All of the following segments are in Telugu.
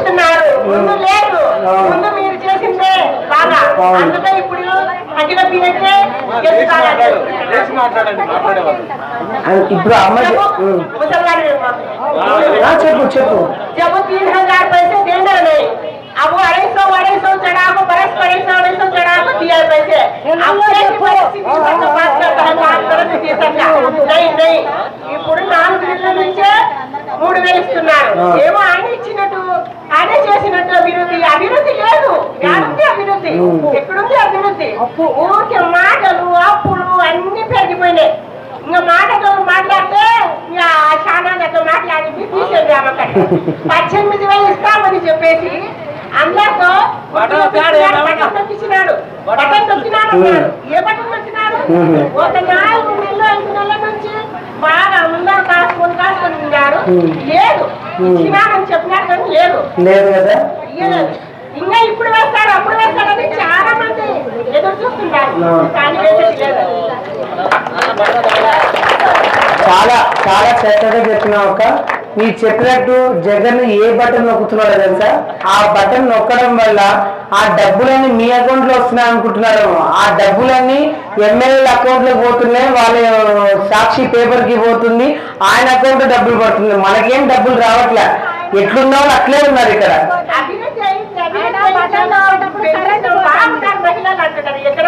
చూస్తున్నారు. ముందు లేదు. ముందు మీరు చేసిందే బాగా. అందుకే ఇప్పుడు అఖిల పిల్లకే ఇప్పుడు చెప్పు. చెప్పు. చెప్పు. తీన్ హజార్ పైసే దేండే આવું અઢીસો અઢીસો ચડાવો બરસ અઢીસો અઢીસો ચડાવો દિયા પૈસે નહીં નહીં ఇప్పుడు నాలుగు నెలల నుంచే మూడు వేలు ఇస్తున్నారు ఏమో ఆయన ఇచ్చినట్టు ఆయన చేసినట్టు అభివృద్ధి అభివృద్ధి లేదు ఎక్కడుంది అభివృద్ధి ఎక్కడుంది అభివృద్ధి ఊరికే మాటలు అప్పులు అన్ని పెరిగిపోయినాయి ఇంకా మాటతో మాట్లాడితే చాలా మాట్లాడి తీసేది ఆమె పద్దెనిమిది వేలు ఇస్తామని చెప్పేసి అందరితో బటన్ తొక్కించినాడు బటన్ తొక్కినాడు. ఏ బటన్ తొక్కినాడు ఒక నాలుగు నెలలు ఐదు నెలల నుంచి బాగా అందరూ కాసుకొని కాసుకొని ఉన్నారు లేదు. ఇచ్చినాడని చెప్పినాడు కానీ లేదు. లేదు కదా. ఇంకా ఇప్పుడు వేస్తాడు అప్పుడు వేస్తాడని చాలా మంది ఎదురు చూస్తున్నారు. కానీ చాలా చాలా చక్కగా చెప్పినావు అక్క. మీరు చెప్పినట్టు జగన్ ఏ బటన్ నొక్కుతున్నాడో తెలుసా? ఆ బటన్ నొక్కడం వల్ల ఆ డబ్బులన్నీ మీ అకౌంట్లో వస్తున్నాయి అనుకుంటున్నారు ఆ డబ్బులన్నీ ఎమ్మెల్యేల అకౌంట్లో పోతున్నాయి వాళ్ళ సాక్షి పేపర్కి పోతుంది ఆయన అకౌంట్ డబ్బులు పడుతుంది. మనకేం డబ్బులు రావట్లే. ఎట్లున్నావు? అట్లే ఉన్నారు ఇక్కడ. మహిళలు అంటున్నారు. ఎక్కడ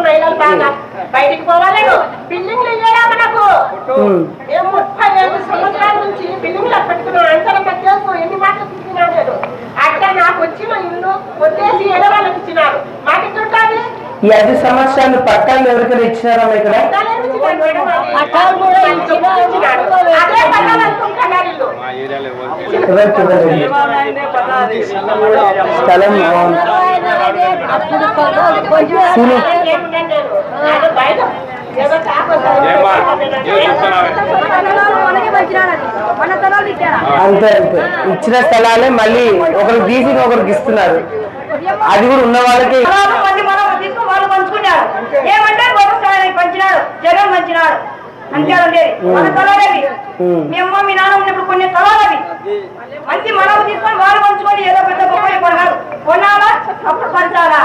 మహిళలు బాగా? బయటికి పోవాలను బిల్డింగ్లు మనకు ఉమ్. ఏ ముప్పై ఐదు సంవత్సరాల నుంచి బిల్డింగ్లు పెట్టుకున్నాం అంతరం మధ్యకు ఎన్ని మాటలు తీసుకున్నాడు నేను అట్లా నాకు వచ్చిన ఇల్లు వచ్చేసి ఏదో వాళ్ళకి ఇచ్చినారు మాకు ఉంటుంది? ఈ ఐదు సంవత్సరాలు పట్టాలు ఎవరికైనా ఇచ్చినారమ్మా ఇక్కడ. ఎవరికి స్థలం. సీను అంతే అంతే. ఇచ్చిన స్థలాలే మళ్ళీ ఒకరికి తీసి ఒకరికి ఇస్తున్నారు. అది కూడా ఉన్న వాళ్ళకి. పంచినాడు జగన్ పంచినాడు అంతే ఉండేది మన తలాలవి ఉమ్. మీ అమ్మ మీ నాన్న ఉన్నప్పుడు కొన్ని తలాలవి. మంచి తీసుకొని వాళ్ళు పంచుకొని ఏదో పెద్ద కొనాలి కొనాలా అప్పుడు పంచాలా.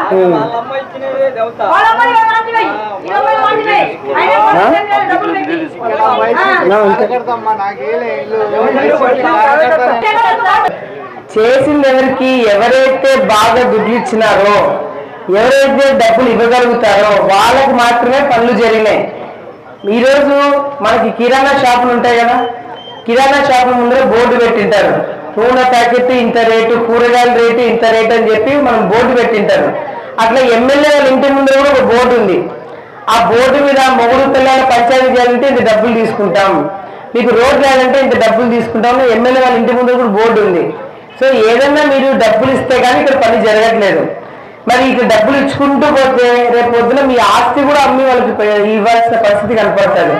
చేసింది ఎవరికి ఎవరైతే బాగా దుడ్లు ఇచ్చినారో ఎవరైతే డబ్బులు ఇవ్వగలుగుతారో వాళ్ళకి మాత్రమే పనులు జరిగినాయి. ఈరోజు మనకి కిరాణా షాపులు ఉంటాయి కదా. కిరాణా షాపుల ముందర బోర్డు పెట్టింటారు. నూనె ప్యాకెట్ ఇంత రేటు కూరగాయల రేటు ఇంత రేటు అని చెప్పి మనం బోర్డు పెట్టింటారు. అట్లా ఎమ్మెల్యే వాళ్ళ ఇంటి ముందర కూడా ఒక బోర్డు ఉంది. ఆ బోర్డు మీద మొగుడు పిల్లల పంచాయతీ చేయాలంటే ఇంత డబ్బులు తీసుకుంటాం. మీకు రోడ్ వేయాలంటే ఇంత డబ్బులు తీసుకుంటాం ఎమ్మెల్యే వాళ్ళ ఇంటి ముందర కూడా బోర్డు ఉంది. సో ఏదన్నా మీరు డబ్బులు ఇస్తే కానీ ఇక్కడ పని జరగట్లేదు. మరి ఇక్కడ డబ్బులు ఇచ్చుకుంటూ పోతే రేపు పొద్దున మీ ఆస్తి కూడా అమ్మి వాళ్ళకి ఇవ్వాల్సిన పరిస్థితి కనపడుతుంది.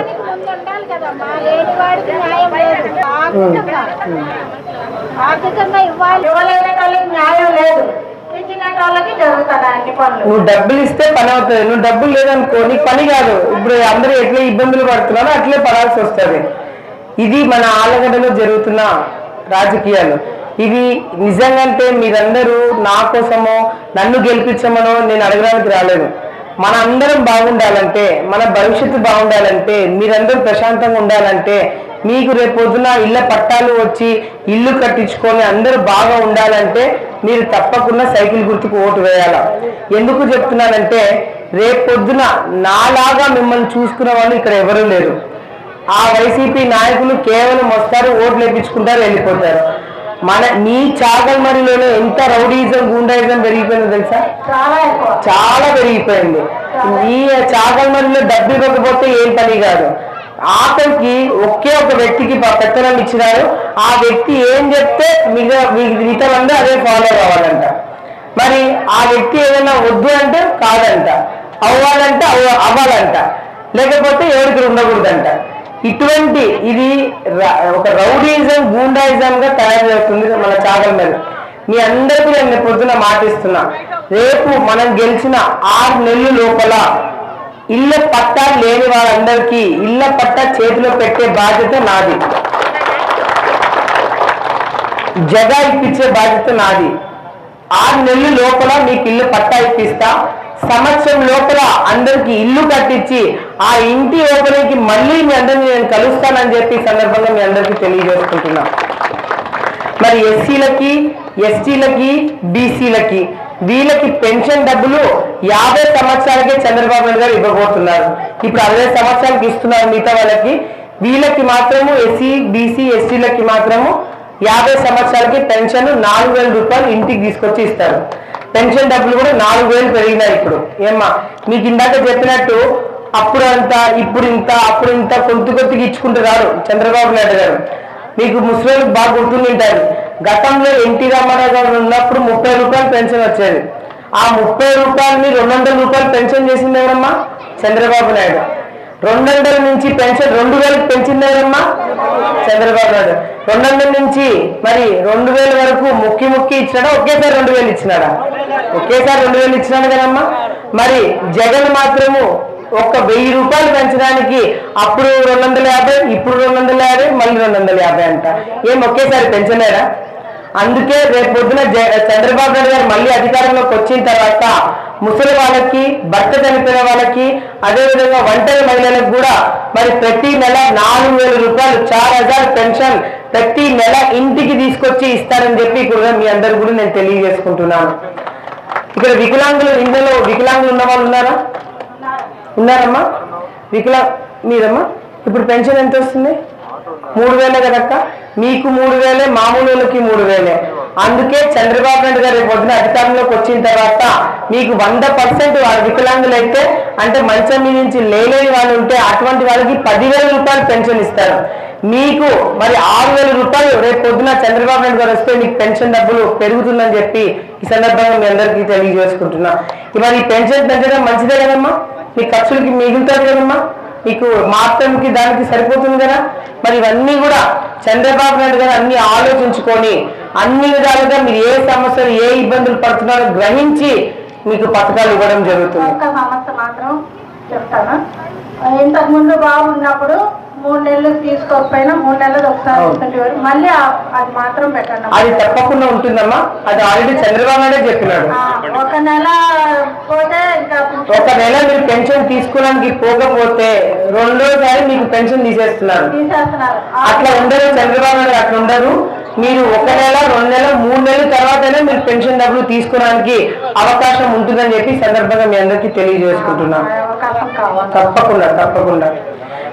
నువ్వు డబ్బులు ఇస్తే పని అవుతుంది. నువ్వు డబ్బులు లేదనుకో నీకు పని కాదు. ఇప్పుడు అందరూ ఎట్లా ఇబ్బందులు పడుతున్నారో అట్లే పడాల్సి వస్తుంది. ఇది మన ఆలగడ్డలో జరుగుతున్న రాజకీయాలు. ఇది నిజంగంటే మీరందరూ నా కోసమో నన్ను గెలిపించమనో నేను అడగడానికి రాలేదు. మన అందరం బాగుండాలంటే మన భవిష్యత్తు బాగుండాలంటే మీరందరూ ప్రశాంతంగా ఉండాలంటే మీకు రేపు పొద్దున ఇళ్ళ పట్టాలు వచ్చి ఇల్లు కట్టించుకొని అందరూ బాగా ఉండాలంటే మీరు తప్పకుండా సైకిల్ గుర్తుకు ఓటు వేయాల? ఎందుకు చెప్తున్నానంటే రేపు పొద్దున నాలాగా మిమ్మల్ని చూసుకునే వాళ్ళు ఇక్కడ ఎవరూ లేరు. ఆ వైసీపీ నాయకులు కేవలం వస్తారు ఓట్లు వేపించుకుంటారు వెళ్ళిపోతారు. మన మీ చాగల్మరిలోనే ఎంత రౌడీజం గుండాయిజం పెరిగిపోయిందో తెలుసా? చాలా పెరిగిపోయింది. ఈ చాగల్మరిలో డబ్బు ఇవ్వకపోతే ఏం పని కాదు. ఆఖరికి ఒకే ఒక వ్యక్తికి పెత్తనం ఇచ్చినారు. ఆ వ్యక్తి ఏం చెప్తే మిగతా మిగతా అదే ఫాలో కావాలంట. మరి ఆ వ్యక్తి ఏదైనా వద్దు అంటే కాదంట. అవ్వాలంటే అవ్వ అవ్వాలంట. లేకపోతే ఎవరికి ఉండకూడదంట. ఇటువంటి ఇది ఒక రౌడీజం గూండాయిజం గా తయారు చేస్తుంది మన చాగల మీద మీ అందరికీ నేను పొద్దున మాటిస్తున్నా. రేపు మనం గెలిచిన ఆరు నెలలు లోపల ఇళ్ళ పట్టా లేని వాళ్ళందరికీ ఇళ్ళ పట్టా చేతిలో పెట్టే బాధ్యత నాది. జగా ఇప్పించే బాధ్యత నాది. ఆరు నెలలు లోపల మీకు ఇల్లు పట్టా ఇప్పిస్తా. సంవత్సరం లోపల అందరికి ఇల్లు కట్టించి ఆ ఇంటి ఓపెనింగ్కి మళ్ళీ మీ అందరిని నేను కలుస్తానని చెప్పి సందర్భంగా మీ అందరికీ తెలియజేసుకుంటున్నా. మరి ఎస్సీలకి ఎస్టీలకి బీసీలకి వీళ్ళకి పెన్షన్ డబ్బులు యాభై సంవత్సరాలకే చంద్రబాబు నాయుడు గారు ఇవ్వబోతున్నారు. ఇప్పుడు అరవై సంవత్సరాలకి ఇస్తున్నారు మిగతా వాళ్ళకి. వీళ్ళకి మాత్రము ఎస్సీ బీసీ ఎస్టీలకి మాత్రము యాభై సంవత్సరాలకి పెన్షన్ నాలుగు వేల రూపాయలు ఇంటికి తీసుకొచ్చి ఇస్తారు. పెన్షన్ డబ్బులు కూడా నాలుగు వేలు పెరిగినాయి ఇప్పుడు. ఏమ్మా మీకు ఇందాక చెప్పినట్టు అప్పుడు అంత ఇప్పుడు ఇంత అప్పుడు ఇంత కొద్ది కొద్దిగా ఇచ్చుకుంటున్నారు చంద్రబాబు నాయుడు గారు. మీకు ముస్లింలకు బాగా గుర్తుంటారు గతంలో ఎన్టీ రామారావు గారు ఉన్నప్పుడు ముప్పై రూపాయలు పెన్షన్ వచ్చేది. ఆ ముప్పై రూపాయలని రెండు వందల రూపాయలు పెన్షన్ చేసింది ఎవరమ్మా? చంద్రబాబు నాయుడు. రెండు వందల నుంచి పెన్షన్ రెండు వేలకు పెంచింది చంద్రబాబు నాయుడు. రెండు వందల నుంచి మరి రెండు వేల వరకు ముక్కి ముక్కి ఇచ్చినాడా? ఒకేసారి రెండు వేలు ఇచ్చినాడా? ఒకేసారి రెండు వేలు ఇచ్చినాడు కదమ్మా. మరి జగన్ మాత్రము ఒక్క వెయ్యి రూపాయలు పెంచడానికి అప్పుడు రెండు వందల యాభై ఇప్పుడు రెండు వందల యాభై మళ్ళీ రెండు వందల యాభై అంట. ఏం ఒకేసారి పెంచలేడా? అందుకే రేపు పొద్దున జ- చంద్రబాబు నాయుడు గారు మళ్ళీ అధికారంలోకి వచ్చిన తర్వాత ముసలి వాళ్ళకి భర్త చనిపోయిన వాళ్ళకి అదేవిధంగా ఒంటరి మహిళలకు కూడా మరి ప్రతి నెల నాలుగు వేల రూపాయలు చార్ హజార్ పెన్షన్ ప్రతి నెల ఇంటికి తీసుకొచ్చి ఇస్తారని చెప్పి కూడా మీ అందరు కూడా నేను తెలియజేసుకుంటున్నాను. ఇక్కడ వికలాంగులు ఇందులో వికలాంగులు ఉన్న వాళ్ళు ఉన్నారా? ఉన్నారమ్మా? వికలా మీరమ్మా? ఇప్పుడు పెన్షన్ ఎంత వస్తుంది? మూడు వేలే కదక్క? మీకు మూడు వేలే మామూలు వాళ్ళకి మూడు వేలే. అందుకే చంద్రబాబు నాయుడు గారు పొద్దున అధికారంలోకి వచ్చిన తర్వాత మీకు వంద పర్సెంట్ వాళ్ళ వికలాంగులు అయితే అంటే మంచం మీ నుంచి లేలేని వాళ్ళు ఉంటే అటువంటి వాళ్ళకి పదివేల రూపాయలు పెన్షన్ ఇస్తారు. మీకు మరి ఆరు వేల రూపాయలు రేపు పొద్దున చంద్రబాబు నాయుడు గారు వస్తే మీకు పెన్షన్ డబ్బులు పెరుగుతుందని చెప్పి ఈ సందర్భంగా మీ అందరికీ తెలియజేసుకుంటున్నా. ఇక మరి ఈ పెన్షన్ పెంచడం మంచిదే కదమ్మా? మీ ఖర్చులకి మిగులుతుంది కదమ్మా? మీకు మాత్రంకి దానికి సరిపోతుంది కదా? మరి ఇవన్నీ కూడా చంద్రబాబు నాయుడు గారు అన్ని ఆలోచించుకొని అన్ని విధాలుగా మీరు ఏ సమస్యలు ఏ ఇబ్బందులు పడుతున్నారో గ్రహించి మీకు పథకాలు ఇవ్వడం జరుగుతుంది. ఒక్క సమస్య మాత్రం చెప్తాను. ఇంతకుముందు బాగున్నప్పుడు మూడు నెలలు తీసుకోకపోయినా మూడు నెలలు ఒకసారి మళ్ళీ అది మాత్రం పెట్టండి అది తప్పకుండా ఉంటుందమ్మా. అది ఆల్రెడీ చంద్రబాబు నాయుడే చెప్పినాడు. ఒక నెల పోతే ఇంకా ఒక నెల మీరు పెన్షన్ తీసుకోవడానికి పోకపోతే రెండోసారి మీకు పెన్షన్ తీసేస్తున్నారు. అట్లా ఉండరు చంద్రబాబు నాయుడు అట్లా ఉండరు. మీరు ఒక నెల రెండు నెలలు మూడు నెలల తర్వాతనే మీరు పెన్షన్ డబ్బులు తీసుకోవడానికి అవకాశం ఉంటుందని చెప్పి సందర్భంగా మీ అందరికీ తెలియజేసుకుంటున్నాం తప్పకుండా తప్పకుండా.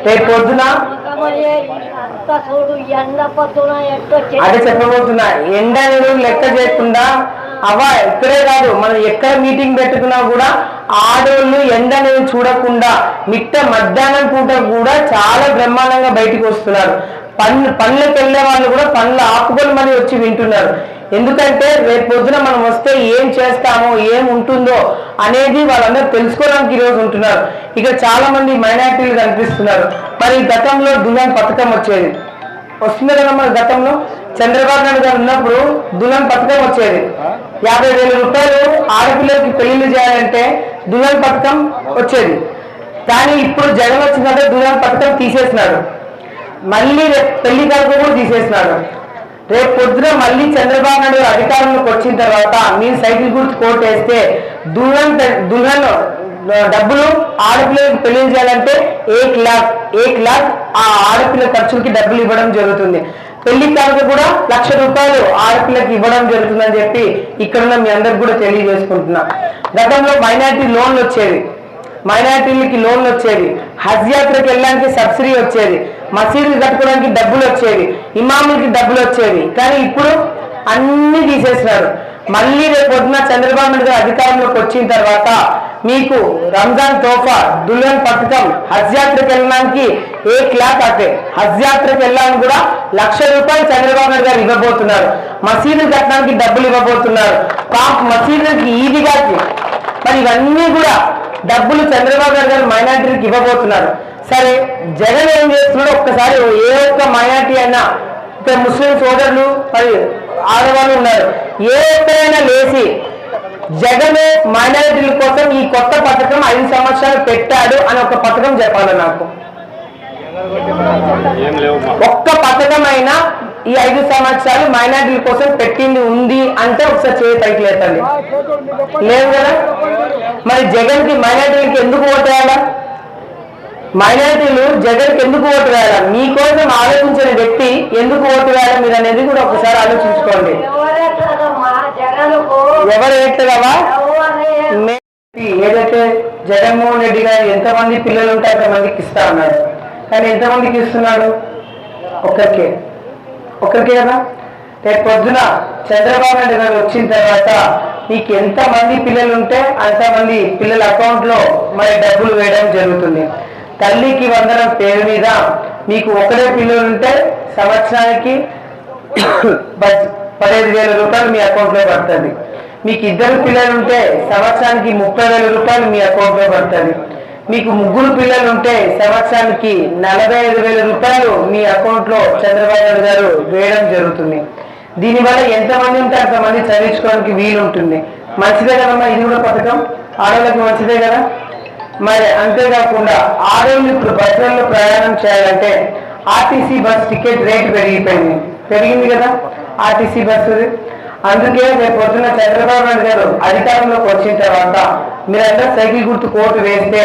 రేపు పొద్దున? ఎండ అదే చెప్పబోతున్నా ఎండ లెక్క చేయకుండా అవ్వ ఇక్కడే కాదు మనం ఎక్కడ మీటింగ్ పెట్టుకున్నా కూడా ఆడోళ్ళు ఎండ అనేది చూడకుండా మిట్ట మధ్యాహ్నం పూట కూడా చాలా బ్రహ్మాండంగా బయటికి వస్తున్నారు. పన్ను పనులకు వెళ్ళే వాళ్ళు కూడా పనులు ఆపుకొని మరి వచ్చి వింటున్నారు. ఎందుకంటే రేపు పొద్దున మనం వస్తే ఏం చేస్తామో ఏం ఉంటుందో అనేది వాళ్ళందరూ తెలుసుకోవడానికి ఈరోజు ఉంటున్నారు. ఇక చాలా మంది మైనార్టీలు కనిపిస్తున్నారు. మరి గతంలో దుల్హన్ పథకం వచ్చేది. వస్తుంది కదా మన గతంలో? చంద్రబాబు నాయుడు గారు ఉన్నప్పుడు దుల్హన్ పథకం వచ్చేది. యాభై వేల రూపాయలు ఆడపిల్లలకి పెళ్ళిళ్ళు చేయాలంటే దుల్హన్ పథకం వచ్చేది. కానీ ఇప్పుడు జగన్ వచ్చిందంటే దుల్హన్ పథకం తీసేసినాడు. మళ్ళీ పెళ్ళి కడుపు కూడా తీసేసినాడు. రేపు పొద్దున మళ్ళీ చంద్రబాబు నాయుడు అధికారంలోకి వచ్చిన తర్వాత మీరు సైకిల్ గుర్తు కోట్ వేస్తే దుల్హన్ దుల్హన్ డబ్బులు ఆడపిల్లలకు పెళ్ళి చేయాలంటే ఏక్ లాక్ ఏక్ లాక్ ఆ ఆడపిల్ల ఖర్చులకి డబ్బులు ఇవ్వడం జరుగుతుంది. పెళ్ళి కానుక కూడా లక్ష రూపాయలు ఆడపిల్లకి ఇవ్వడం జరుగుతుందని చెప్పి ఇక్కడున్న మీ అందరికి కూడా తెలియజేసుకుంటున్నా. గతంలో మైనారిటీ లోన్లు వచ్చేవి. మైనార్టీలకి లోన్లు వచ్చేవి హజ్ యాత్రకు వెళ్ళడానికి సబ్సిడీ వచ్చేది మసీదులు కట్టుకోవడానికి డబ్బులు వచ్చేవి ఇమాములకి డబ్బులు వచ్చేవి. కానీ ఇప్పుడు అన్ని తీసేసినారు. మళ్ళీ రేపు పొద్దున చంద్రబాబు నాయుడు గారు అధికారంలోకి వచ్చిన తర్వాత మీకు రంజాన్ తోఫా దుల్హన్ పథకం హజ్ యాత్రకి వెళ్ళడానికి ఏ క్లాక్ అంటే హజ్ యాత్రకు వెళ్ళాలని కూడా లక్ష రూపాయలు చంద్రబాబు నాయుడు గారు ఇవ్వబోతున్నారు. మసీదులు కట్టడానికి డబ్బులు ఇవ్వబోతున్నారు. పాప మసీదులకి ఈదిగాకి మరి ఇవన్నీ కూడా డబ్బులు చంద్రబాబు నాయుడు గారు మైనార్టీలకు ఇవ్వబోతున్నారు. సరే జగన్ ఏం చేస్తున్నాడో ఒక్కసారి ఏ ఒక్క మైనార్టీ అయినా ఇక్కడ ముస్లిం సోదరులు మరి ఆడవాళ్ళు ఉన్నారు. ఏ ఒక్కరైనా లేచి జగన్ మైనారిటీల కోసం ఈ కొత్త పథకం ఐదు సంవత్సరాలు పెట్టాడు అని ఒక పథకం చెప్పాలి నాకు. ఒక్క పథకం అయినా ఈ ఐదు సంవత్సరాలు మైనార్టీల కోసం పెట్టింది ఉంది అంటే ఒకసారి చేయి పైకి లేపండి. లేవు కదా? మరి జగన్కి మైనార్టీలకి ఎందుకు ఓటేయాలా మైనారిటీలు జగన్కి ఎందుకు ఓటు వేయాలా? మీకోసం ఆలోచించిన వ్యక్తి ఎందుకు ఓటు వేయాలి మీరు అనేది కూడా ఒకసారి ఆలోచించుకోండి. ఎవరు ఎవరు ఏదైతే జగన్మోహన్ రెడ్డి గారు ఎంతమంది పిల్లలు ఉంటే అంతమందికి ఇస్తా అన్నాడు కానీ ఎంతమందికి ఇస్తున్నాడు? ఒక్కరికే. ఒక్కరికే కదా? రేపు పొద్దున చంద్రబాబు నాయుడు గారు వచ్చిన తర్వాత మీకు ఎంతమంది పిల్లలు ఉంటే అంతమంది పిల్లల అకౌంట్లో మరి డబ్బులు వేయడం జరుగుతుంది. తల్లికి వందనం పేరు మీద మీకు ఒకడే పిల్లలు ఉంటే సంవత్సరానికి బడ్- పదిహేను వేల రూపాయలు మీ అకౌంట్లో పడుతుంది. మీకు ఇద్దరు పిల్లలు ఉంటే సంవత్సరానికి ముప్పై వేల రూపాయలు మీ అకౌంట్లో పడుతుంది. మీకు ముగ్గురు పిల్లలు ఉంటే సంవత్సరానికి నలభై ఐదు వేల రూపాయలు మీ అకౌంట్లో చంద్రబాబు గారు వేయడం జరుగుతుంది. దీనివల్ల ఎంతమంది ఉంటే అంతమంది చదివించుకోవడానికి వీలు ఉంటుంది. మంచిదే కదమ్మా ఇది కూడా పథకం? ఆడవాళ్ళకి మంచిదే కదా? మరి అంతేకాకుండా ఆడవాళ్ళు ఇప్పుడు బస్సులలో ప్రయాణం చేయాలంటే ఆర్టీసీ బస్ టికెట్ రేటు పెరిగిపోయింది. పెరిగింది కదా ఆర్టీసీ బస్సు. అందుకే రేపు పొద్దున్న చంద్రబాబు నాయుడు గారు అధికారంలోకి వచ్చిన తర్వాత మీరందరూ సైకిల్ గుర్తు కోటు వేస్తే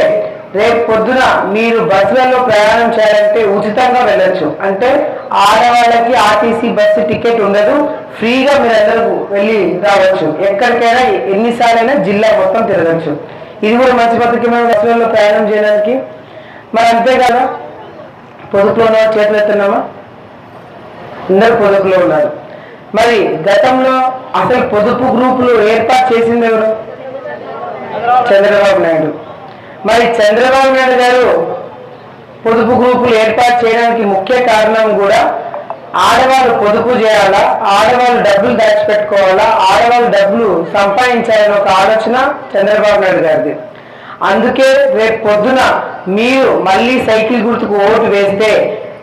రేపు పొద్దున మీరు బస్సులలో ప్రయాణం చేయాలంటే ఉచితంగా వెళ్ళొచ్చు. అంటే ఆడవాళ్ళకి ఆర్టీసీ బస్సు టికెట్ ఉండదు ఫ్రీగా మీరందరూ వెళ్ళి రావచ్చు. ఎక్కడికైనా ఎన్నిసార్లైనా జిల్లా మొత్తం తిరగచ్చు. ఇది కూడా మంచి పద్ధతిమైన బస్సులలో ప్రయాణం చేయడానికి. మరి అంతే కదా పొదుపులో చేతులు ఎత్తున్నామా అందరు పొదుపులో ఉన్నారు. మరి గతంలో అసలు పొదుపు గ్రూపులు ఏర్పాటు చేసింది ఎవరు? చంద్రబాబు నాయుడు. మరి చంద్రబాబు నాయుడు గారు పొదుపు గ్రూపులు ఏర్పాటు చేయడానికి ముఖ్య కారణం కూడా ఆడవాళ్ళు పొదుపు చేయాలా ఆడవాళ్ళు డబ్బులు దాచిపెట్టుకోవాలా ఆడవాళ్ళు డబ్బులు సంపాదించాలని ఒక ఆలోచన చంద్రబాబు నాయుడు గారిది. అందుకే రేపు పొద్దున మీరు మళ్ళీ సైకిల్ గుర్తుకు ఓటు వేస్తే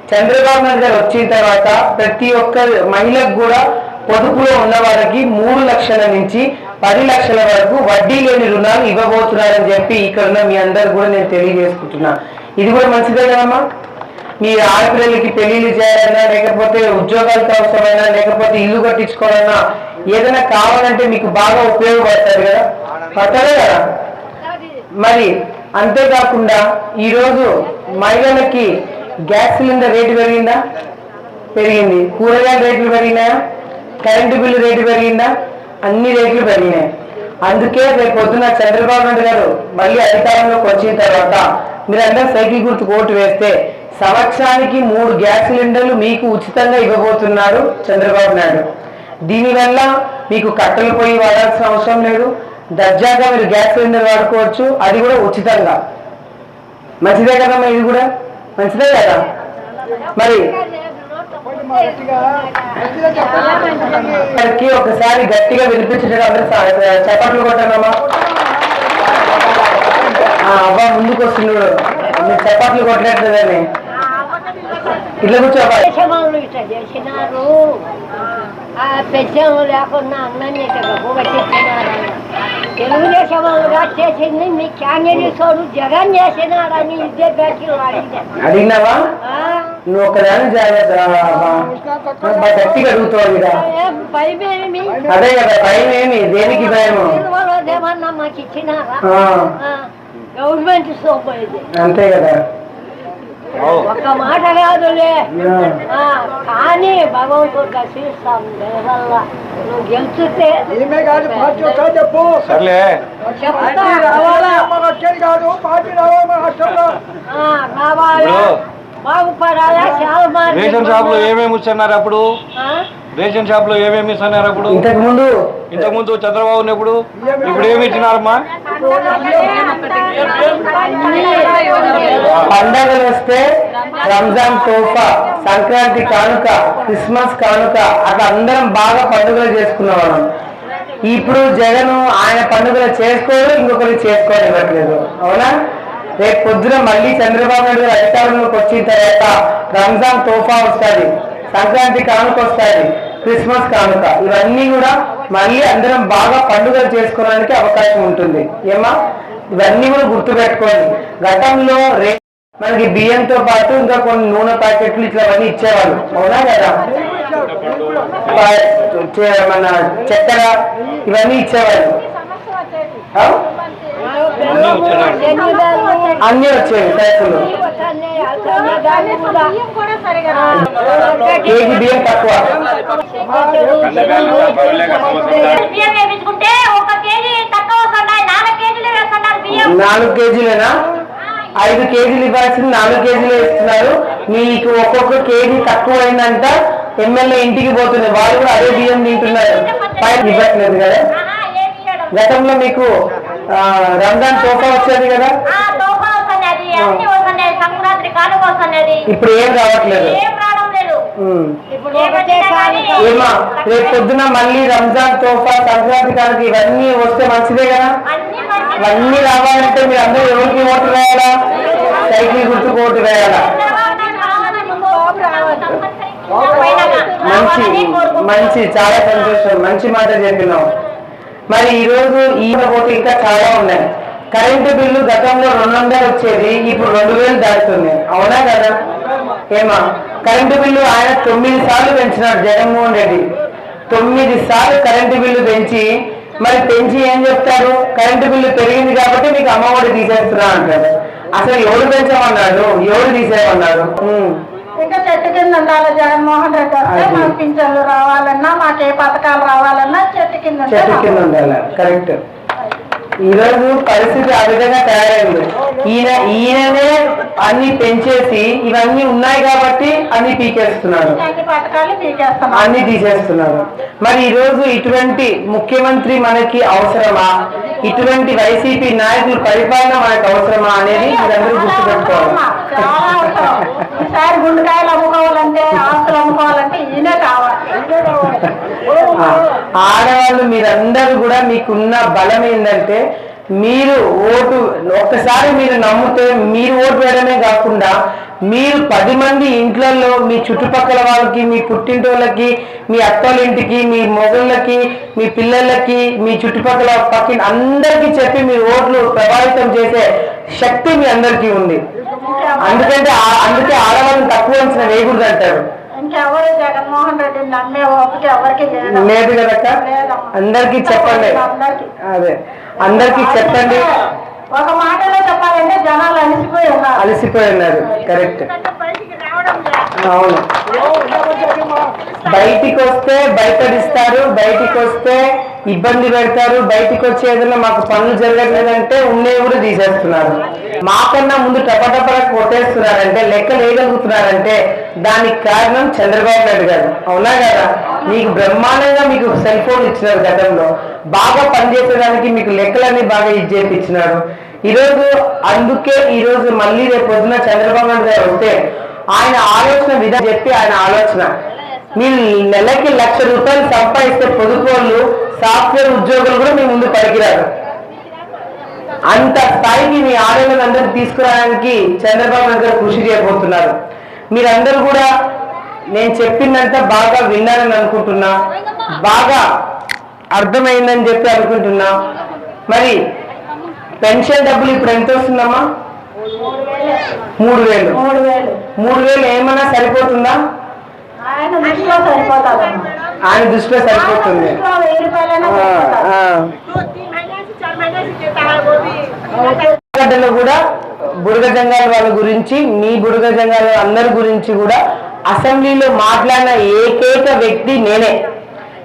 చంద్రబాబు నాయుడు గారు వచ్చిన తర్వాత ప్రతి ఒక్క మహిళకు కూడా పొదుపులో ఉన్న వారికి మూడు లక్షల నుంచి పది లక్షల వరకు వడ్డీ లేని రుణాలు ఇవ్వబోతున్నారని చెప్పి ఇక్కడ ఉన్న మీ అందరు కూడా నేను తెలియజేసుకుంటున్నా. ఇది కూడా మంచిదే కదమ్మా? మీ ఆడపిల్లలకి పెళ్ళిళ్ళు చేయాలన్నా లేకపోతే ఉద్యోగాలకు అవసరమైనా లేకపోతే ఇల్లు కట్టించుకోవాలన్నా ఏదైనా కావాలంటే మీకు బాగా ఉపయోగపడతారు కదా? పడతారే కదా? మరి అంతేకాకుండా ఈరోజు మహిళలకి గ్యాస్ సిలిండర్ రేటు పెరిగిందా? పెరిగింది. కూరగాయల రేట్లు పెరిగినాయా? కరెంటు బిల్లు రేటు పెరిగిందా? అన్ని రేట్లు పెరిగినాయి. అందుకే రేపు పొద్దున చంద్రబాబు నాయుడు గారు మళ్ళీ అధికారంలోకి వచ్చిన తర్వాత మీరందరూ సైకిల్ గుర్తు ఓటు వేస్తే సంవత్సరానికి మూడు గ్యాస్ సిలిండర్లు మీకు ఉచితంగా ఇవ్వబోతున్నారు చంద్రబాబు నాయుడు. దీనివల్ల మీకు కట్టలు పొయ్యి వాడాల్సిన అవసరం లేదు. దర్జాగా మీరు గ్యాస్ సిలిండర్ వాడుకోవచ్చు. అది కూడా ఉచితంగా. మంచిదే కదమ్మా ఇది కూడా? మంచిదే కదా? మరి అందరికీ ఒకసారి గట్టిగా వినిపించడం అందరూ చప్పట్లు కొట్టానమ్మా అబ్బా అవ్వ ముందుకు వస్తున్నాడు మీరు చప్పట్లు కొట్టలేట్లేదని ఇట్లా కూర్చోవాలి ఇట్లా చేసినారు. పెద్ద లేకుండా అన్నని చేసింది మీ క్యాండిడేట్ జగన్ చేసినాడని ఇదే బ్యాటిల్ అడిగాను అడిగినావా నువ్వు అబ్బా, గట్టిగా అడుగుతావు అదే కదా భయం ఏమి దేనికి మాకు ఇచ్చినారా ఆ, గవర్నమెంట్ సోపోయేది అంతే కదా. ఒక్క మాట కాదులే కానీ భగవంతుడు దర్శిస్తాం దేవల్ల నువ్వు గెలుచుతే ఈమె కాదు పార్టీ వస్తా చెప్పు. సర్లే. చెప్తా. మన వచ్చేది కాదు పార్టీ రావాలి? రాష్ట్రంలో? బాగుపడాలా? చాలా మంది రేషన్ షాప్లో ఏమేమి ఇస్తున్నారు అప్పుడు? రేషన్ షాప్లో ఏమేమి ఇస్తున్నారు అప్పుడు ఇంతకు ముందు ఇంతకు ముందు చంద్రబాబు ఉన్నప్పుడు ఇప్పుడు ఏమి ఇచ్చినారమ్మా పండగలు వస్తే రంజాన్ తోఫా సంక్రాంతి కానుక క్రిస్మస్ కానుక అట్లా అందరం బాగా పండుగలు చేసుకునేవాళ్ళం ఇప్పుడు జగన్ ఆయన పండుగలు చేసుకోరు ఇంకొకరు చేసుకోని ఇవ్వట్లేదు అవునా? రేపు పొద్దున మళ్ళీ చంద్రబాబు నాయుడు గారు అధికారంలోకి వచ్చిన తర్వాత రంజాన్ తోఫా వస్తుంది. సంక్రాంతి కానుక వస్తాయి. క్రిస్మస్ కానుక. ఇవన్నీ కూడా మళ్ళీ అందరం బాగా పండుగలు చేసుకోవడానికి అవకాశం ఉంటుంది. ఏమా ఇవన్నీ కూడా గుర్తుపెట్టుకోండి. గతంలో రే మనకి బియ్యంతో పాటు ఇంకా కొన్ని నూనె ప్యాకెట్లు ఇట్లా అవన్నీ ఇచ్చేవాళ్ళు. అవునా కదా మన చక్కెర ఇవన్నీ ఇచ్చేవాళ్ళు. అన్నీ వచ్చాయి ట్యాక్సులు కేజీ బియ్యం తక్కువ నాలుగు కేజీలేనా? ఐదు కేజీలు ఇవ్వాల్సింది నాలుగు కేజీలు ఇస్తున్నారు. మీకు ఒక్కొక్క కేజీ తక్కువ అయిందంట ఎమ్మెల్యే ఇంటికి పోతుంది. వాళ్ళు కూడా అదే బియ్యం తింటున్నారు. పైన ఇవ్వట్లేదు కదా? గతంలో మీకు రంజాన్ తోఫా వచ్చేది కదా? ఇప్పుడు ఏం రావట్లేదు. ఏమా రేపు పొద్దున మళ్ళీ రంజాన్ తోఫా సంక్రాంతి కానుక ఇవన్నీ వస్తే మంచిదే కదా? అన్ని మంచి ఇవన్నీ రావాలంటే మీరు అందరూ ఎవరికి ఓటు వేయాలా? సైకిల్ గుర్తుకు ఓటు వేయాలా? మంచి మంచి చాలా సంతోషం. మంచి మాట చెప్పినావు. మరి ఈ రోజు ఈ పోటీ ఇంకా చాలా ఉన్నాయి. కరెంటు బిల్లు గతంలో రెండు వందలు వచ్చేది ఇప్పుడు రెండు వేలు దాటుతుంది. అవునా కదా? ఏమా? కరెంటు బిల్లు ఆయన తొమ్మిది సార్లు పెంచినాడు జగన్మోహన్ రెడ్డి. తొమ్మిది సార్లు కరెంటు బిల్లు పెంచి మరి పెంచి ఏం చెప్తారు? కరెంటు బిల్లు పెరిగింది కాబట్టి మీకు అమ్మఒడి తీసేస్తున్నా అంటారు. అసలు ఎవరు పెంచమన్నాడు? ఎవరు తీసేయమన్నాడు? చెట్టు కింద ఉండాలి జగన్మోహన్ రెడ్డి వస్తే. మాకు పింఛన్లు రావాలన్నా మాకు ఏ పథకాలు రావాలన్నా చెట్టు కింద చెట్టు కింద ఉండాలి. కరెక్ట్. ఈ రోజు పరిస్థితి ఆ విధంగా తయారైంది. ఈయన ఈయననే అన్ని పెంచేసి ఇవన్నీ ఉన్నాయి కాబట్టి అన్ని పీకేస్తున్నాడు అన్ని తీసేస్తున్నారు. మరి ఈ రోజు ఇటువంటి ముఖ్యమంత్రి మనకి అవసరమా? ఇటువంటి వైసీపీ నాయకులు పరిపాలన మనకు అవసరమా అనేది మీరందరూ గుర్తుపెట్టుకోవాలి గుండెకాయలు అమ్ముకోవాలంటే ఆస్తులు అమ్ముకోవాలంటే ఈయనే కావాలి. ఆడవాళ్ళు మీరందరూ కూడా మీకున్న బలం ఏంటంటే మీరు ఓటు ఒక్కసారి మీరు నమ్మితే మీరు ఓటు వేయడమే కాకుండా మీరు పది మంది ఇంట్లలో మీ చుట్టుపక్కల వాళ్ళకి మీ పుట్టింటోళ్ళకి మీ అత్తోళ్ళ ఇంటికి మీ మొగుళ్ళకి మీ పిల్లలకి మీ చుట్టుపక్కల పక్కన అందరికీ చెప్పి మీ ఓట్లు ప్రభావితం చేసే శక్తి మీ అందరికీ ఉంది. అందుకంటే ఆ- అందుకే ఆడవాళ్ళని తక్కువ అంచనా వేయకూడదు అంటారు ఇంకెవరు జగన్మోహన్ రెడ్డిని నమ్మే ఓపిక ఎవరికి లేదు. లేదు కదక్క? అందరికీ చెప్పండి. అందరికీ. అదే. అందరికీ చెప్పండి. ఒక మాటలో చెప్పాలంటే జనాలు అలసిపోయి ఉన్నారు. అలసిపోయి ఉన్నారు. కరెక్ట్ అవును బయటికి వస్తే భయపడిస్తారు బయటికి వస్తే ఇబ్బంది పెడతారు బయటికి వచ్చి ఏదైనా మాకు పనులు జరగట్లేదంటే ఉన్నవి కూడా తీసేస్తున్నారు. మాకన్నా ముందు టపటపర కొట్టేస్తున్నారంటే లెక్కలు వేయగలుగుతున్నారంటే దానికి కారణం చంద్రబాబు నాయుడు గారు. అవునా కదా? మీకు బ్రహ్మాండంగా మీకు సెల్ ఫోన్ ఇచ్చినారు గతంలో. బాగా పనిచేసేదానికి మీకు లెక్కలన్నీ బాగా ఇది చేపించినారు ఈరోజు అందుకే ఈరోజు మళ్ళీ రేపు పొద్దున చంద్రబాబు నాయుడు గారు వస్తే ఆయన ఆలోచన విధానం చెప్పి ఆయన ఆలోచన. మీరు నెలకి లక్ష రూపాయలు సంపాదిస్తే పొదుపోళ్ళు సాఫ్ట్వేర్ ఉద్యోగులు కూడా మీ ముందు పనికిరారు అంత స్థాయికి మీ ఆడవాళ్ళని అందరూ తీసుకురావడానికి చంద్రబాబు నాయుడు గారు కృషి చేయబోతున్నారు. మీరందరూ కూడా నేను చెప్పిందంతా బాగా విన్నారని అనుకుంటున్నా. బాగా అర్థమైందని చెప్పి అనుకుంటున్నా. మరి పెన్షన్ డబ్బులు ఇప్పుడు ఎంత వస్తుందమ్మా? మూడు వేలు మూడు వేలు ఏమన్నా సరిపోతుందా? ఆయన దృష్టిలో సరిపోతాదమ్మా. ఆయన దృష్టిలో సరిపోతుంది. బుడగడ్డలో కూడా బుడగ జంగాల వాళ్ళ గురించి మీ బుడగ జంగాల అందరి గురించి కూడా అసెంబ్లీలో మాట్లాడిన ఏకైక వ్యక్తి నేనే.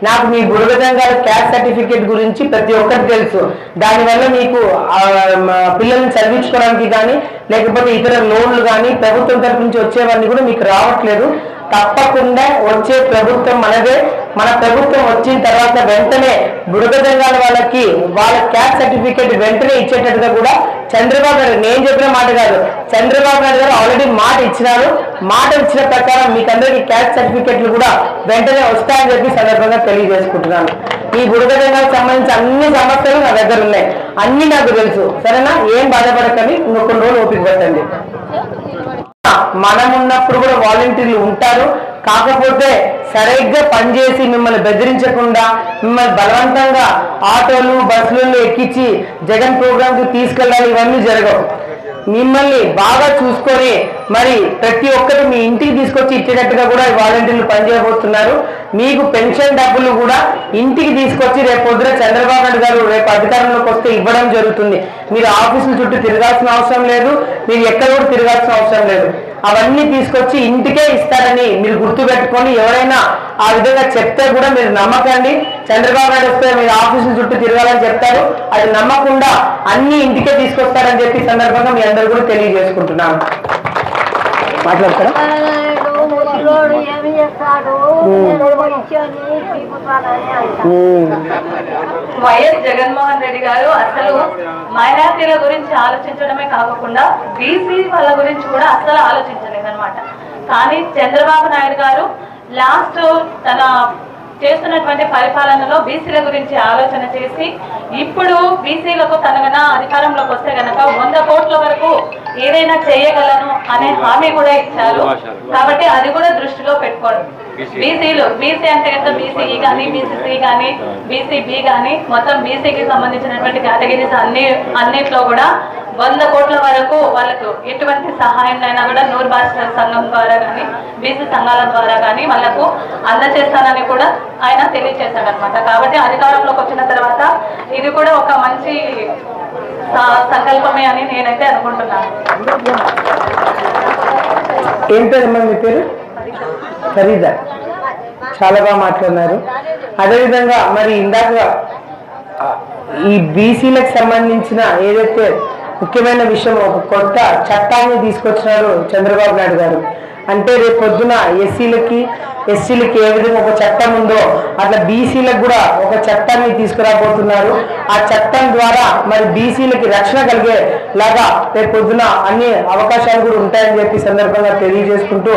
నాకు మీ బుడగ జంగాల క్యాస్ట్ సర్టిఫికేట్ గురించి ప్రతి ఒక్కరికి తెలుసు. దానివల్ల మీకు పిల్లల్ని చదివించుకోవడానికి కానీ లేకపోతే ఇతర లోన్లు కానీ ప్రభుత్వం తరఫు నుంచి వచ్చేవన్నీ కూడా మీకు రావట్లేదు. తప్పకుండా వచ్చే ప్రభుత్వం మనదే. మన ప్రభుత్వం వచ్చిన తర్వాత వెంటనే బుడగ జంగాల వాళ్ళకి వాళ్ళ క్యాస్ట్ సర్టిఫికేట్ వెంటనే ఇచ్చేటట్టుగా కూడా చంద్రబాబు నాయుడు నేను చెప్పిన మాట కాదు చంద్రబాబు నాయుడు గారు ఆల్రెడీ మాట ఇచ్చినారు. మాట ఇచ్చిన ప్రకారం మీకు అందరికి క్యాస్ట్ సర్టిఫికేట్లు కూడా వెంటనే వస్తాయని చెప్పి సందర్భంగా తెలియజేసుకుంటున్నాను. ఈ బుడగ జంగాలకు సంబంధించి అన్ని సమస్యలు నా దగ్గర ఉన్నాయి. అన్ని నాకు తెలుసు. సరేనా? ఏం బాధపడకండి. ఇంకొక రోజులు ఓపిక పట్టండి. మనం ఉన్నప్పుడు కూడా వాలంటీర్లు ఉంటారు. కాకపోతే సరిగ్గా పనిచేసి మిమ్మల్ని బెదిరించకుండా మిమ్మల్ని బలవంతంగా ఆటోలు బస్సులలో ఎక్కించి జగన్ ప్రోగ్రామ్ తీసుకెళ్ళాలి ఇవన్నీ జరగవు. మిమ్మల్ని బాగా చూసుకొని మరి ప్రతి ఒక్కరు మీ ఇంటికి తీసుకొచ్చి ఇచ్చేటట్టుగా కూడా ఈ వాలంటీర్లు పనిచేయబోతున్నారు. మీకు పెన్షన్ డబ్బులు కూడా ఇంటికి తీసుకొచ్చి రేపు పొద్దున చంద్రబాబు నాయుడు గారు రేపు అధికారంలోకి వస్తే ఇవ్వడం జరుగుతుంది. మీరు ఆఫీసుల చుట్టూ తిరగాల్సిన అవసరం లేదు. మీరు ఎక్కడ కూడా తిరగాల్సిన అవసరం లేదు. అవన్నీ తీసుకొచ్చి ఇంటికే ఇస్తారని మీరు గుర్తు పెట్టుకొని ఎవరైనా ఆ విధంగా చెప్తే కూడా మీరు నమ్మకండి. చంద్రబాబు నాయుడు వస్తే మీరు ఆఫీసుల చుట్టూ తిరగాలని చెప్తారు. అది నమ్మకుండా అన్ని ఇంటికే తీసుకొస్తారని చెప్పి సందర్భంగా మీ అందరూ కూడా తెలియజేసుకుంటున్నాను. మాట్లాడతారా? ఏమి చేస్తాడు వైఎస్ జగన్మోహన్ రెడ్డి గారు అసలు మైనార్టీల గురించి ఆలోచించడమే కాకుండా బీసీ వాళ్ళ గురించి కూడా అసలు ఆలోచించలేదన్నమాట. కానీ చంద్రబాబు నాయుడు గారు లాస్ట్ తన చేస్తున్నటువంటి పరిపాలనలో బీసీల గురించి ఆలోచన చేసి ఇప్పుడు బీసీలకు తన అధికారంలోకి వస్తే గనక వంద కోట్ల వరకు ఏదైనా చేయగలను అనే హామీ కూడా ఇచ్చారు. కాబట్టి అది కూడా దృష్టిలో పెట్టుకోవడం. బీసీలు బీసీ అంటే కదా బీసీఈ కానీ బీసీసీ కానీ బీసీబీ కానీ మొత్తం బీసీకి సంబంధించినటువంటి కేటగిరీస్ అన్ని అన్నిట్లో కూడా వంద కోట్ల వరకు వాళ్ళకు ఎటువంటి సహాయం అయినా కూడా నూరు భాష సంఘం ద్వారా కానీ బీసీ సంఘాల ద్వారా కానీ వాళ్ళకు అందజేస్తానని కూడా ఆయన తెలియజేశాడనమాట కాబట్టి అధికారంలోకి వచ్చిన తర్వాత ఇది కూడా ఒక మంచి సంకల్పమే అని నేనైతే అనుకుంటున్నాను. ఏం పేరమ్మా మీ పేరు? ఫరీదా. చాలా బాగా మాట్లాడినారు. అదేవిధంగా మరి ఇందాక ఈ బీసీలకు సంబంధించిన ఏదైతే ముఖ్యమైన విషయం ఒక కొత్త చట్టాన్ని తీసుకొచ్చినారు చంద్రబాబు నాయుడు గారు. అంటే రేపు పొద్దున ఎస్సీలకి ఎస్సీలకి ఏ విధంగా ఒక చట్టం ఉందో అట్లా బీసీలకు కూడా ఒక చట్టాన్ని తీసుకురాబోతున్నారు. ఆ చట్టం ద్వారా మరి బీసీలకి రక్షణ కలిగే లాగా రేపు పొద్దున అన్ని అవకాశాలు కూడా ఉంటాయని చెప్పి సందర్భంగా తెలియజేసుకుంటూ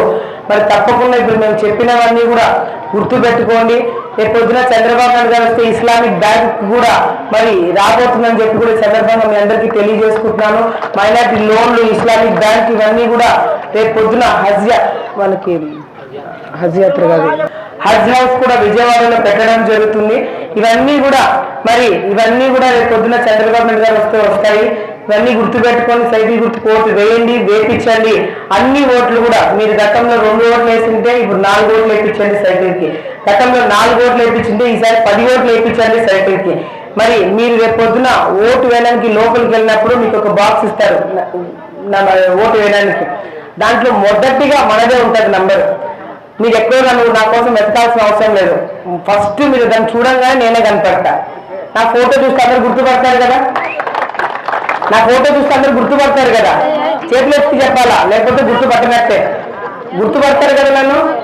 మరి తప్పకుండా ఇప్పుడు మేము చెప్పినవన్నీ కూడా గుర్తు పెట్టుకోండి రేపు పొద్దున చంద్రబాబు నాయుడు గారు వస్తే ఇస్లామిక్ బ్యాంక్ కూడా మరి రాబోతుందని చెప్పి కూడా సందర్భంగా మీ అందరికీ తెలియజేసుకుంటున్నాను. మైనార్టీ లోన్లు ఇస్లామిక్ బ్యాంక్ ఇవన్నీ కూడా రేపు పొద్దున హజ్య వాళ్ళకి మనకి హజ్ యాత్ర కాదు. హజ్ హౌస్ కూడా విజయవాడలో పెట్టడం జరుగుతుంది. ఇవన్నీ కూడా మరి ఇవన్నీ కూడా రేపు పొద్దున చంద్రబాబు నాయుడు గారు వస్తే వస్తాయి. ఇవన్నీ గుర్తుపెట్టుకొని సైకిల్ గుర్తు ఓటు వేయండి వేపించండి. అన్ని ఓట్లు కూడా మీరు గతంలో రెండు ఓట్లు వేసింటే ఇప్పుడు నాలుగు ఓట్లు వేయించండి సైకిల్కి. గతంలో నాలుగు ఓట్లు వేయించింటే ఈసారి పది ఓట్లు వేయించండి సైకిల్కి. మరి మీరు రేపు పొద్దున ఓటు వేయడానికి లోపలికి వెళ్ళినప్పుడు మీకు ఒక బాక్స్ ఇస్తారు. ఓటు వేయడానికి. దాంట్లో మొదటిగా మనదే ఉంటుంది నంబరు. మీరు ఎక్కువగా నన్ను నా కోసం వెతకాల్సిన అవసరం లేదు. ఫస్ట్ మీరు దాన్ని చూడంగానే నేనే కనపడతా. నా ఫోటో చూస్తే అందరు గుర్తుపడతారు కదా? నా ఫోటో చూస్తే అందరు గుర్తుపడతారు కదా? చేతులు ఎత్తి చెప్పాలా? లేకపోతే గుర్తుపట్టనట్టే. గుర్తుపడతారు కదా నన్ను?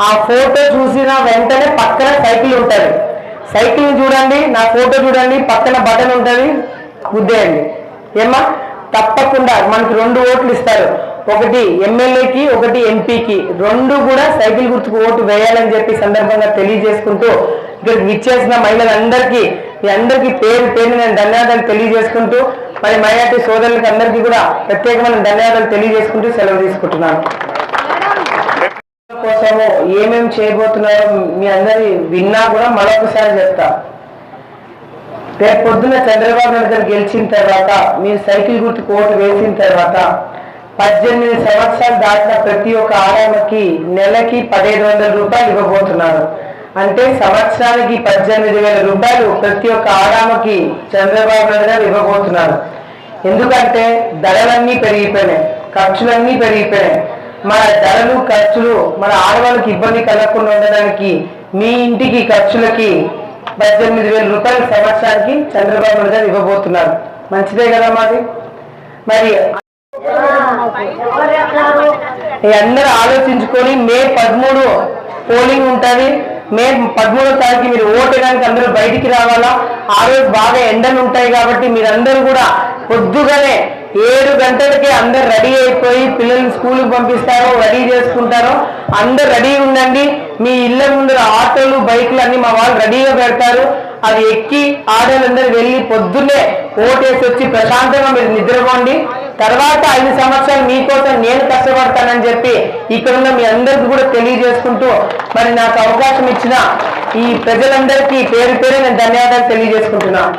ఆ ఫోటో చూసిన వెంటనే పక్కన సైకిల్ ఉంటుంది. సైకిల్ చూడండి నా ఫోటో చూడండి పక్కన బటన్ ఉంటుంది. గుద్దేయండి. ఏమ్మా? తప్పకుండా మనకి రెండు ఓట్లు ఇస్తారు. ఒకటి ఎమ్మెల్యేకి ఒకటి ఎంపీకి. రెండు కూడా సైకిల్ గుర్తుకు ఓటు వేయాలని చెప్పి సందర్భంగా తెలియజేసుకుంటూ ఇక్కడికి విచ్చేసిన మహిళలందరికీ మీ అందరికీ పేరు పేరు నేను ధన్యవాదాలు తెలియజేసుకుంటూ మరి మైనార్టీ సోదరులకి అందరికీ కూడా ప్రత్యేకమైన ధన్యవాదాలు తెలియజేసుకుంటూ సెలవు తీసుకుంటున్నాను. కోసము ఏమేమి చేయబోతున్నారో మీ అందరి విన్నా కూడా మరొకసారి చెప్తా. రేపు పొద్దున్న చంద్రబాబు నాయుడు గారు గెలిచిన తర్వాత మీరు సైకిల్ గుర్తు కోటు వేసిన తర్వాత పద్దెనిమిది సంవత్సరాలు దాటిన ప్రతి ఒక్క ఆరామకి నెలకి పదిహేను వందల రూపాయలు ఇవ్వబోతున్నారు. అంటే సంవత్సరానికి పద్దెనిమిది వేల రూపాయలు ప్రతి ఒక్క ఆరామకి చంద్రబాబు నాయుడు గారు ఇవ్వబోతున్నారు. ఎందుకంటే ధరలన్నీ పెరిగిపోయినాయి ఖర్చులన్నీ పెరిగిపోయినాయి. మన ధరలు ఖర్చులు మన ఆడవాళ్ళకి ఇబ్బంది కలగకుండా ఉండడానికి మీ ఇంటికి ఖర్చులకి పద్దెనిమిది వేల రూపాయలు సంవత్సరానికి చంద్రబాబు నాయుడు గారు ఇవ్వబోతున్నారు. మంచిదే కదా మాది? మరి అందరూ ఆలోచించుకొని మే పదమూడు పోలింగ్ ఉంటుంది. మే పదమూడో తారీఖు మీరు ఓటేయడానికి అందరూ బయటికి రావాలా? ఆ రోజు బాగా ఎండలు ఉంటాయి కాబట్టి మీరందరూ కూడా పొద్దుగానే ఏడు గంటలకి అందరు రెడీ అయిపోయి పిల్లల్ని స్కూల్కి పంపిస్తారో రెడీ చేసుకుంటారో అందరు రెడీ ఉండండి. మీ ఇళ్ళ ముందు ఆటోలు బైకులు అన్ని మా వాళ్ళు రెడీగా పెడతారు. అవి ఎక్కి ఆడవాళ్ళందరూ వెళ్ళి పొద్దున్నే ఓటేసి వచ్చి ప్రశాంతంగా మీరు నిద్రపోండి. తర్వాత ఐదు సంవత్సరాలు మీకోసం నేను కష్టపడతానని చెప్పి ఇక్కడ ఉన్న మీ అందరికి కూడా తెలియజేసుకుంటూ మరి నాకు అవకాశం ఇచ్చిన ఈ ప్రజలందరికీ పేరు పేరు నేను ధన్యవాదాలు తెలియజేసుకుంటున్నాను.